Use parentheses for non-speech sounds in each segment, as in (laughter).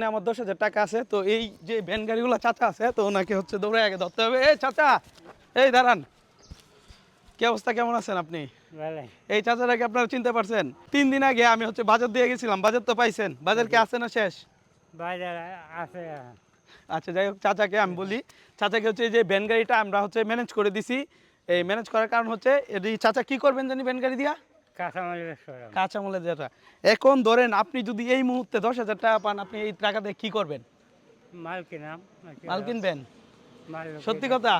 মানে আমার দশ হাজার টাকা আছে তো এই যে ভ্যান গাড়িগুলো চাচা আছে তো ওনাকে হচ্ছে দৌড়ে আগে ধরতে হবে। এই চাচা এই দাঁড়ান। কি অবস্থা কেমন আছেন আপনি? এই চাচাটাকে আপনারা চিনতে পারছেন? তিন দিন আগে আমি হচ্ছে বাজার দিয়ে গেছিলাম বাজার তো পাইছেন। বাজার কি আছে না শেষ? বাজার আছে। আচ্ছা যাই হোক চাচাকে আমি বলি চাচাকে হচ্ছে এই যে ভ্যান গাড়িটা আমরা হচ্ছে ম্যানেজ করে দিছি। এই ম্যানেজ করার কারণ হচ্ছে এই চাচা কি করবেন জানি ভ্যান গাড়ি দিয়া? কাঁচামালের যেটা এখন ধরেন আপনি যদি এই মুহূর্তে দশ হাজার টাকা পান আপনি এই টাকা দিয়ে কি করবেন? মাল কিনাম মাল কিনবেন? সত্যি কথা?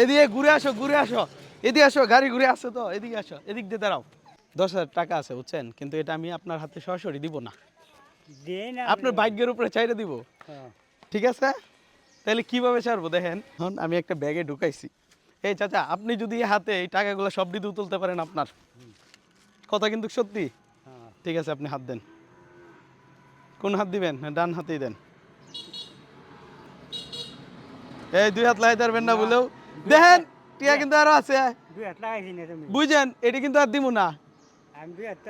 এদিকে ঘুরে আসো ঘুরে আসো। এদিকে আসো গাড়ি ঘুরে আসো তো। এদিকে আসো এদিক দিয়ে দাঁড়াও। দশ হাজার টাকা আছে বুঝছেন? কিন্তু এটা আমি আপনার হাতে সরাসরি দিব না। আপনার ভাগ্যের উপরে চাইরে দিব। হ্যাঁ। ঠিক আছে? তাহলে কীভাবে ছাড়বো দেখেন? এখন আমি একটা ব্যাগে ঢুকাইছি। এই চাচা আপনি যদি হাতে এই টাকাগুলো সব দিয়ে তুলতে পারেন আপনার। কথা কিন্তু সত্যি। হ্যাঁ। ঠিক আছে আপনি হাত দেন। কোন হাত দিবেন? ডান হাতেই দেন। এই দুই হাত লাই পারবেন না বলেও। দেখেন টিয়া কিন্তু আরও আছে। দুই হাত লাগাইছি না তুমি। বুঝছেন এটি কিন্তু আর দিব না।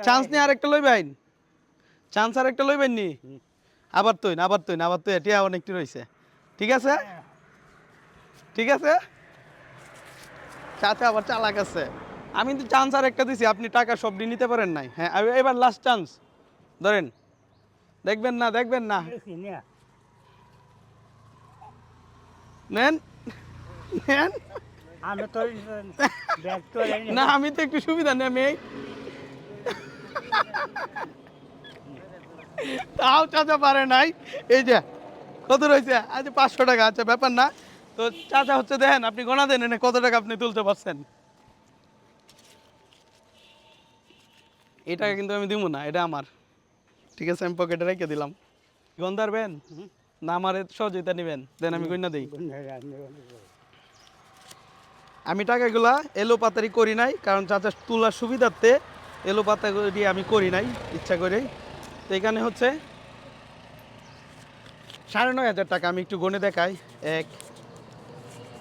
চান্স নিয়ে আরেকটা লইবেন। চান্স আর একটা লইবেন নি। আবার তুই আবার তুই আবার তুই টিয়া অনেকটি রয়েছে ঠিক আছে? ঠিক আছে? চাচা আবার চালাক আছে। আমি কিন্তু চান্স আর একটা দিছি আপনি টাকা সব নিতে পারেন নাই। হ্যাঁ এবার লাস্ট চান্স ধরেন দেখবেন না দেখবেন না। নেন নেন। আমি তো ব্যাগ তো লাইনি। না আমি তো একটু সুবিধা নেই আমি তাও চাচা পারে নাই। এই যে কত রয়েছে? আজ পাঁচশো টাকা আচ্ছা ব্যাপার না। তো চাচা হচ্ছে দেখেন আপনি গোনা দেন এনে কত টাকা আপনি তুলতে পারছেন? এই টাকা কিন্তু আমি দিব না, এটা আমার। ঠিক আছে, আমি পকেটে রেখে দিলাম। গন্ধার বেন? না আমার সহযোগিতা নেবেন। দেন, আমি গন্যা দিই। আমি- টাকাগুলা এলো পাতারি করি নাই, কারণ চাচা তোলার সুবিধার্থে এলো দিয়ে আমি করি নাই, ইচ্ছা করে তো এখানে হচ্ছে সাড়ে নয় হাজার টাকা, আমি একটু গণে দেখাই। এক,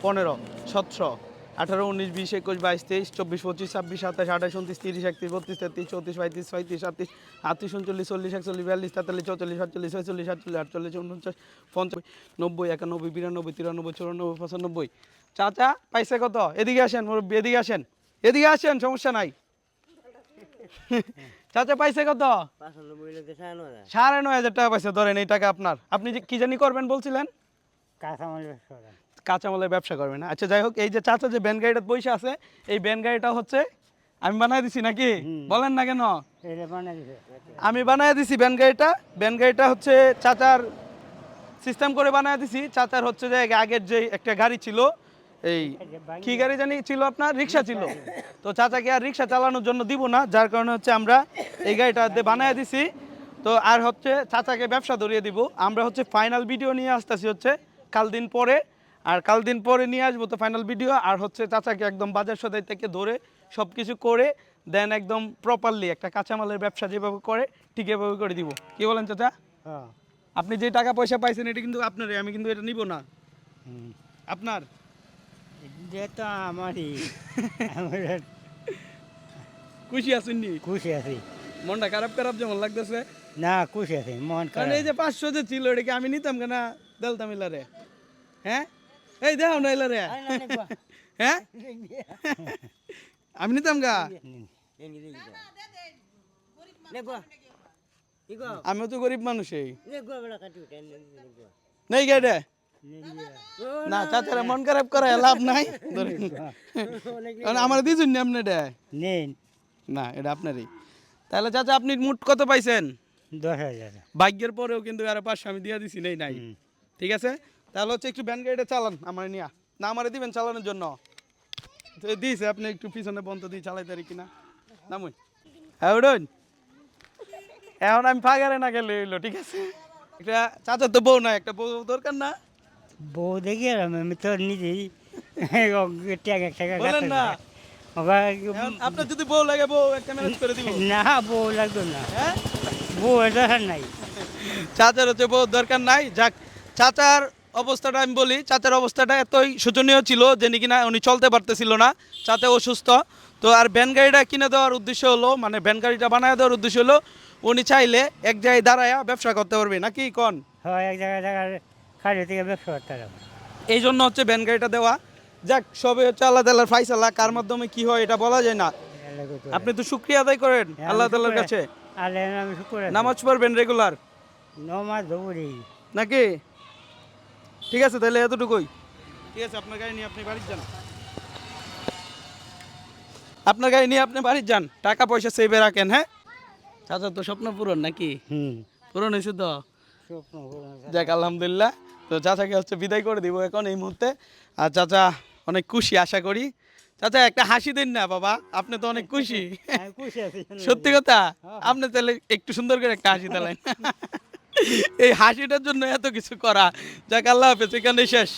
পনেরো, সতেরো। আঠারো উনিশ বিশ একুশ বাইশ তেইশ চব্বিশ পঁচিশ ছাব্বিশ সাতাশ আঠাশ উনত্রিশ তিরিশ একত্রিশ বত্রিশ তেত্রিশ চৌত্রিশ পঁয়ত্রিশ ছয়ত্রিশ সাতত্রিশ আটত্রিশ উনচল্লিশ চল্লিশ একচল্লিশ বিয়াল্লিশ তেতাল্লিশ চৌচল্লিশ সাতচল্লিশ ছয়চল্লিশ সাতচল্লিশ আটচল্লিশ উনপঞ্চাশ পঞ্চাশ নব্বই একানব্বই বিরানব্বই তিরানব্বই চুরানব্বই পঁচানব্বই। চাচা পাইছে কত? এদিকে আসেন মুরব্বী এদিকে আসেন। এদিকে আসেন সমস্যা নাই। (laughs) চাচা পাইছে কত? সাড়ে নয় হাজার। টাকা পাইছে ধরেন এই টাকা আপনার। আপনি যে কি জানি করবেন বলছিলেন? কাঁচামাল কাঁচামালের ব্যবসা করবেন আচ্ছা যাই হোক এই যে চাচা যে ব্যান গাড়িটা বসে আছে এই ব্যান গাড়িটা হচ্ছে আমি বানাই দিছি নাকি? বলেন না কেন? আমি বানাই দিছি ব্যান গাড়িটা। ব্যান গাড়িটা হচ্ছে চাচার সিস্টেম করে বানাই দিছি। চাচার হচ্ছে যে আগের যে একটা গাড়ি ছিল এই কি গাড়ি জানি ছিল আপনার? রিক্সা ছিল। তো চাচাকে আর রিক্সা চালানোর জন্য দিব না যার কারণে হচ্ছে আমরা এই গাড়িটা বানাই দিছি। তো আর হচ্ছে চাচাকে ব্যবসা ধরিয়ে দিব। আমরা হচ্ছে ফাইনাল ভিডিও নিয়ে আসতেছি হচ্ছে কাল দিন পরে। আর কাল দিন পরে নিয়ে আসব তো ফাইনাল ভিডিও আর হচ্ছে চাচাকে একদম বাজার সদাই থেকে ধরে সব কিছু করে দেন একদম প্রপারলি একটা কাঁচামালের ব্যবসা যেভাবে করে ঠিক এভাবে করে দিব। কি বলেন চাচা? হ্যাঁ। আপনি যে টাকা পয়সা পাইছেন এটা কিন্তু আপনারই আমি কিন্তু এটা নিব না। আপনার? আমারই। খুশি আছেন নি? খুশি আছি। মনটা খারাপ খারাপ যেমন লাগতেছে। না খুশি আছি মন কারণ এই যে পাঁচশো যে ছিল এটাকে আমি নিতাম কেন? দেলতাম ইলারে হ্যাঁ? এই দেও না ইলারে (laughs) হ্যাঁ? আমি নিতাম গা। আমিও তো গরিব মানুষই নেই গেটে না চাচারা মন খারাপ করে লাভ নাই। কারণ আমার দিছুন নি আপনি এটা না এটা আপনারই। তাহলে চাচা আপনি মুট কত পাইছেন? দশ হাজার। ভাগ্যের পরেও কিন্তু আর পাঁচশো আমি দিয়ে দিছি নেই নাই। ঠিক আছে? তাহলে হচ্ছে একটু ব্যান গাড়িটা চালান আমার নিয়া। না আমারে দিবেন চালানোর জন্য। তো দিয়েছে আপনি একটু পিছনে বন্ধ দিয়ে চালাইতে পারি কিনা? নামুন। হ্যাঁ উঠুন। এখন আমি ফাগারে না গেলে এলো ঠিক আছে? একটা চাচার তো বউ না একটা বউ দরকার না? বউ দেখি আমি তো নিজেই টাকা টাকা বলেন না। আপনার যদি বউ লাগে বউ একটা ম্যানেজ করে দিব। না বউ লাগবে না। হ্যাঁ? বউ দরকার নাই। চাচার হচ্ছে বউ দরকার নাই। যাক চাচার অবস্থাটা আমি বলি চাচার অবস্থাটা এতই শোচনীয় ছিল যে নাকি না উনি চলতে পারতেছিল না চাচা অসুস্থ। তো আর ভ্যান গাড়িটা কিনে দেওয়ার উদ্দেশ্য হলো মানে ভ্যান গাড়িটা বানায় দেওয়ার উদ্দেশ্য হলো উনি চাইলে এক জায়গায় দাঁড়ায়া ব্যবসা করতে পারবে নাকি কন? হয় এক জায়গায় জায়গায় থেকে ব্যবসা করতে হবে এই জন্য হচ্ছে ভ্যান গাড়িটা দেওয়া। যাক সবে হচ্ছে আল্লাহ তাল্লাহর ফাইসাল্লাহ কার মাধ্যমে কি হয় এটা বলা যায় না। আপনি তো শুক্রিয়া আদায় করেন হ্যাঁ, আল্লাহ আমি তাল্লাহর কাছে। নামাজ পড়বেন রেগুলার নমাজ নাকি? ঠিক আছে তাহলে এতটুকুই। ঠিক আছে আপনার গাড়ি নিয়ে আপনি বাড়ি যান। আপনার গাড়ি নিয়ে আপনি বাড়ি যান টাকা পয়সা সেভে রাখেন হ্যাঁ? চাচা তো স্বপ্ন পূরণ নাকি? হুম। পূরণ হয়েছে তো? স্বপ্ন পূরণ হয়েছে। যাক আলহামদুলিল্লাহ। তো চাচাকে হচ্ছে বিদায় করে দিব এখন এই মুহূর্তে। আর চাচা অনেক খুশি আশা করি। চাচা একটা হাসি দিন না বাবা। আপনি তো অনেক খুশি। আছি। সত্যি কথা? আপনি তাহলে একটু সুন্দর করে একটা হাসি দিলেন। (laughs) এই হাসিটার জন্য এত কিছু করা। যাক আল্লাহ হাফেজ এখানে শেষ।